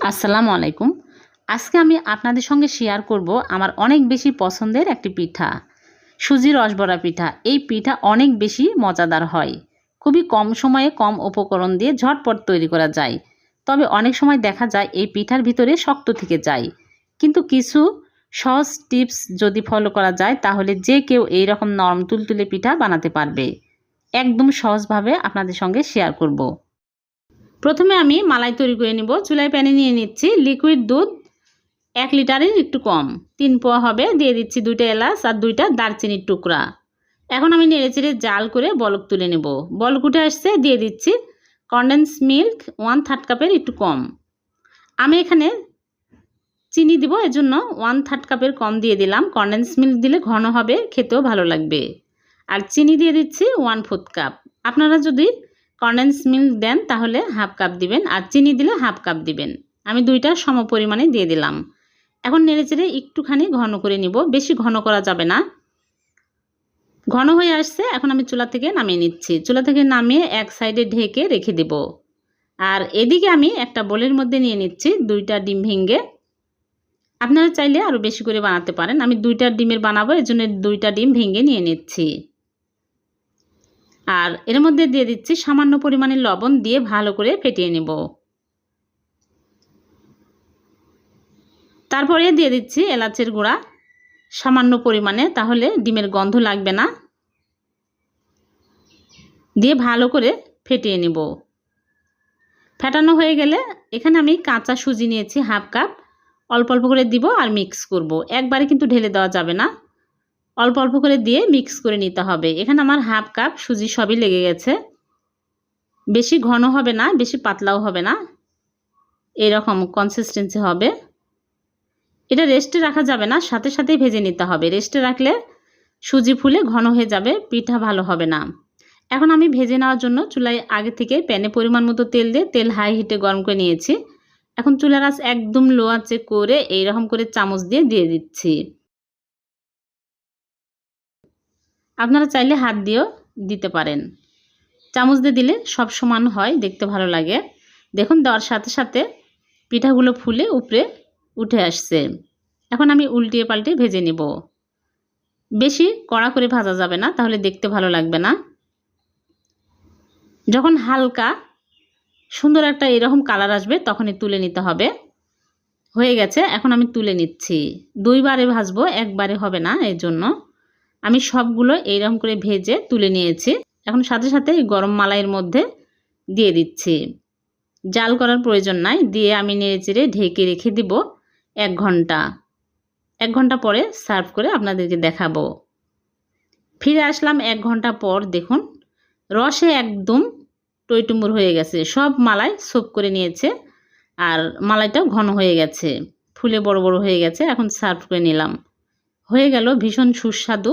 আসসালামু আলাইকুম। আজকে আমি আপনাদের সঙ্গে শেয়ার করব আমার অনেক বেশি পছন্দের একটি পিঠা, সুজি রসবরা পিঠা। এই পিঠা অনেক বেশি মজাদার হয়। খুবই কম সময়ে কম উপকরণ দিয়ে ঝটপট তৈরি করা যায়। তবে অনেক সময় দেখা যায় এই পিঠার ভিতরে শক্ত থেকে যায়। কিন্তু কিছু সহজ টিপস যদি ফলো করা যায়, তাহলে যে কেউ এই রকম নরম তুলতুলে পিঠা বানাতে পারবে। একদম সহজভাবে আপনাদের সঙ্গে শেয়ার করব। প্রথমে আমি মালাই তৈরি করে নিব। চুলায় প্যানে নিয়ে নিচ্ছি লিকুইড দুধ, এক লিটারের একটু কম। তিন পোয়া হবে, দিয়ে দিচ্ছি দুইটা এলাচ আর দুইটা দারচিনির টুকরা। এখন আমি নেড়েচেড়ে জাল করে বলক তুলে নেব। বলক উঠে আসছে, দিয়ে দিচ্ছি কন্ডেন্স মিল্ক ওয়ান থার্ড কাপের একটু কম। আমি এখানে চিনি দিব, এজন্য ওয়ান থার্ড কাপের কম দিয়ে দিলাম। কন্ডেন্স মিল্ক দিলে ঘন হবে, খেতেও ভালো লাগবে। আর চিনি দিয়ে দিচ্ছি ওয়ান ফোর্থ কাপ আপনারা যদি কন্ডেন্স মিল্ক দেন, তাহলে হাফ কাপ দিবেন। আর চিনি দিলে হাফ কাপ দিবেন। আমি দুইটা সম পরিমাণে দিয়ে দিলাম। এখন নেড়েচেড়ে একটুখানি ঘন করে নিব। বেশি ঘন করা যাবে না। ঘন হয়ে আসছে। এখন আমি চুলা থেকে নামিয়ে নিচ্ছি। চুলা থেকে নামিয়ে এক সাইডে ঢেকে রেখে দেব। আর এদিকে আমি একটা বোলের মধ্যে নিয়ে নিচ্ছি দুইটা ডিম ভেঙে। আপনারা চাইলে আরও বেশি করে বানাতে পারেন। আমি দুইটা ডিমের বানাবো এর জন্য দুইটা ডিম ভেঙে নিয়ে নিচ্ছি। আর এর মধ্যে দিয়ে দিচ্ছি সামান্য পরিমাণে লবণ দিয়ে ভালো করে ফেটিয়ে নেব। তারপরে দিয়ে দিচ্ছি এলাচের গুঁড়া। সামান্য পরিমাণে, তাহলে ডিমের গন্ধ লাগবে না। দিয়ে ভালো করে ফেটিয়ে নেব। ফেটানো হয়ে গেলে এখানে আমি কাঁচা সুজি নিয়েছি হাফ কাপ। অল্প অল্প করে দিব আর মিক্স করব। একবারে কিন্তু ঢেলে দেওয়া যাবে না। অল্প অল্প করে দিয়ে মিক্স করে নিতে হবে। এখানে আমার হাফ কাপ সুজি সবই লেগে গেছে। বেশি ঘন হবে না, বেশি পাতলাও হবে না। এরকম কনসিস্টেন্সি হবে। এটা রেস্টে রাখা যাবে না, সাথে সাথেই ভেজে নিতে হবে। রেস্টে রাখলে সুজি ফুলে ঘন হয়ে যাবে, পিঠা ভালো হবে না। এখন আমি ভেজে নেওয়ার জন্য চুলায় আগে থেকে প্যানে পরিমাণ মতো তেল দিয়ে তেল হাই হিটে গরম করে নিয়েছি। এখন চুলার আঁচ একদম লো আঁচে করে এইরকম করে চামচ দিয়ে দিয়ে দিচ্ছি। আপনারা চাইলে হাত দিয়েও দিতে পারেন। চামচ দিয়ে দিলে সব সমান হয়, দেখতে ভালো লাগে। দেখুন, দেওয়ার সাথে সাথে পিঠাগুলো ফুলে উপরে উঠে আসছে। এখন আমি উল্টিয়ে পাল্টে ভেজে নেব। বেশি কড়া করে ভাজা যাবে না, তাহলে দেখতে ভালো লাগবে না। যখন হালকা, সুন্দর একটা এরকম কালার আসবে, তখনই তুলে নিতে হবে। হয়ে গেছে, এখন আমি তুলে নিচ্ছি। দুইবারে ভাজবো, একবারে হবে না, এর জন্য। আমি সবগুলো এইরকম করে ভেজে তুলে নিয়েছি। এখন সাথে সাথে গরম মালাইয়ের মধ্যে দিয়ে দিচ্ছি। জাল করার প্রয়োজন নাই, দিয়ে আমি নেড়ে চেড়ে ঢেকে রেখে দিব এক ঘণ্টা। এক ঘণ্টা পরে সার্ভ করে আপনাদেরকে দেখাবো। ফিরে আসলাম এক ঘণ্টা পর, দেখুন, রসে একদম টইটুম্বুর হয়ে গেছে। সব মালাই সোপ করে নিয়েছে আর মালাইটাও ঘন হয়ে গেছে। ফুলে বড় বড় হয়ে গেছে, এখন সার্ভ করে নিলাম। হয়ে গেল ভীষণ সুস্বাদু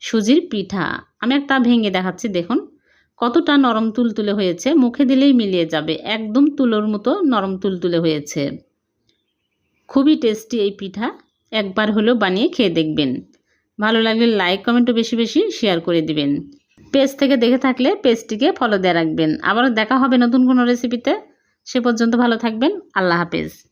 সুজির পিঠা। আমি একটা ভেঙে দেখাচ্ছি, দেখুন। কতটা নরম তুলতুলে হয়েছে, মুখে দিলেই মিলিয়ে যাবে। একদম তুলোর মতো নরম তুলতুলে হয়েছে। খুবই টেস্টি এই পিঠা। একবার হলেও বানিয়ে খেয়ে দেখবেন। ভালো লাগলে লাইক, কমেন্টও বেশি বেশি শেয়ার করে দিবেন। পেজ থেকে দেখে থাকলে পেজটিকে ফলো দিয়ে রাখবেন। আবারও দেখা হবে নতুন কোনো রেসিপিতে সে পর্যন্ত ভালো থাকবেন। আল্লাহ হাফেজ।